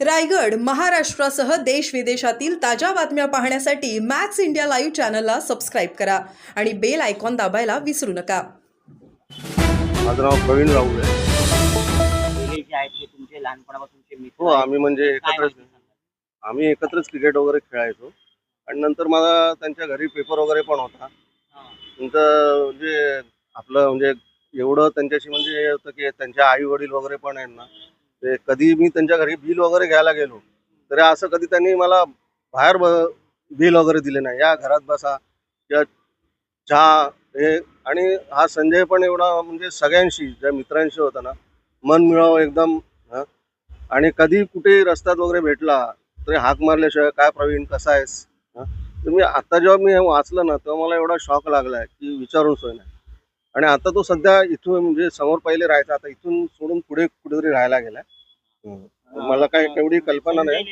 रायगड महाराष्ट्रासह देश विदेशातील ताज्या बातम्या पाहण्यासाठी मॅक्स इंडिया लाईव्ह चॅनलला सबस्क्राईब करा आणि बेल आयकॉन दाबायला विसरू नका माझं नाव प्रवीण राऊळ आहे पहिले जे आहेत हे तुमचे लहानपणापासूनचे मित्र हो आहेत. आम्ही म्हणजे काय एकत्रच माहिती सांगाल? आम्ही एकत्रच क्रिकेट वगैरे खेळायचो आणि नंतर मला त्यांच्या घरी पेपर वगैरे पण होता हा. नंतर म्हणजे आपलं म्हणजे एवढं त्यांच्याशी म्हणजे हे होतं की त्यांच्या आई वडील वगैरे पण आहेत ना ते कधी मी त्यांच्या घरी बिल वगैरे घ्यायला गेलो तरी असं कधी त्यांनी मला बाहेर बिल वगैरे दिले नाही. या घरात बसा या चहा हे आणि हा संजय पण एवढा म्हणजे सगळ्यांशी ज्या मित्रांशी होता ना मन मिळावं एकदम आणि कधी कुठे रस्त्यात वगैरे भेटला तरी हाक मारल्याशिवाय काय प्रवीण कसा आहेस हं? आता जेव्हा मी हे वाचलं ना तेव्हा मला एवढा शॉक लागलाय की विचारून सोय नाही. आणि आता तो सध्या इथून म्हणजे समोर पहिले राहायचा आता इथून सोडून पुढे कुठेतरी राहायला गेलाय. मला काय तेवढी कल्पना नाही.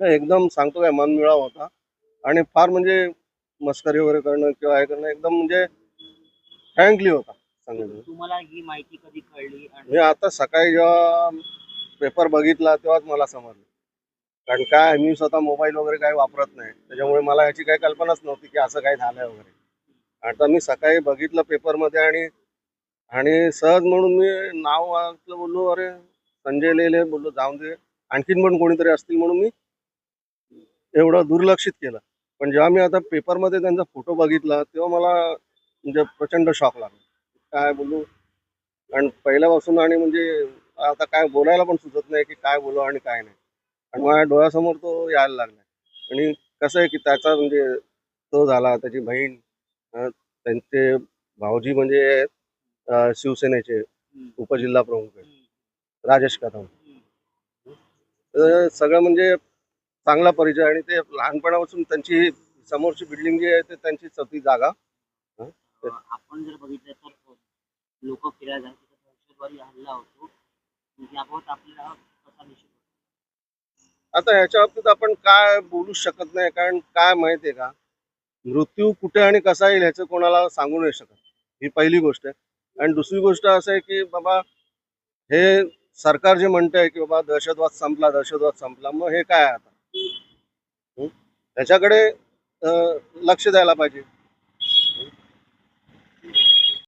एकदम सांगतो काय मन मिळावा होता. आणि फार म्हणजे मस्करी वगैरे करणं किंवा हे करणं एकदम म्हणजे फ्रँकली होता तुम्हाला ही माहिती कधी कळली मी आता सकाळी जेव्हा पेपर बघितला तेव्हाच मला समजलं. कारण काय मी स्वतः मोबाईल वगैरे काही वापरत नाही. त्याच्यामुळे मला याची काही कल्पनाच नव्हती की असं काही झालंय वगैरे. आता मी सकाळी बघितलं पेपरमध्ये आणि आणि सहज म्हणून मी नाव वाचलं बोललो अरे संजय लेले बोललो जाऊन दे. आणखीन पण कोणीतरी असतील म्हणून मी एवढं दुर्लक्षित केलं. पण जेव्हा मी आता पेपरमध्ये त्यांचा फोटो बघितला तेव्हा मला म्हणजे प्रचंड शॉक लागला. काय बोलू? कारण पहिल्यापासून आणि म्हणजे आता काय बोलायला पण सुचत नाही की काय बोलू आणि काय नाही. आणि माझ्या डोळ्यासमोर तो यायला लागला. आणि कसं आहे की त्याचा म्हणजे तो झाला त्याची बहीण त्यांचे भाऊजी म्हणजे अं, शिवसेनेचे. उपजिल्हा प्रमुख आहेत. राजेश कदम. तर सगळं म्हणजे चांगला परिचय आणि ते लहानपणापासून त्यांची समोरची बिल्डिंग जी आहे ते त्यांचीच होती जागा. अं, आपण जर बघितलं तर लोक फिरायला जायचे तर दहशतवादी हल्ला होतो. म्हणजे याबाबत आपल्याला कसा निश्चित आता ह्याच्या बाबतीत आपण काय बोलू शकत नाही कारण काय माहिती आहे का? मृत्यू कुठे आणि कसा येईल ह्याचं कोणाला सांगू नाही शकत. ही पहिली गोष्ट आहे. आणि दुसरी गोष्ट असं आहे की बाबा हे सरकार जे म्हणतंय की बाबा दहशतवाद संपला दहशतवाद संपला मग हे काय आता? त्याच्याकडे लक्ष द्यायला पाहिजे.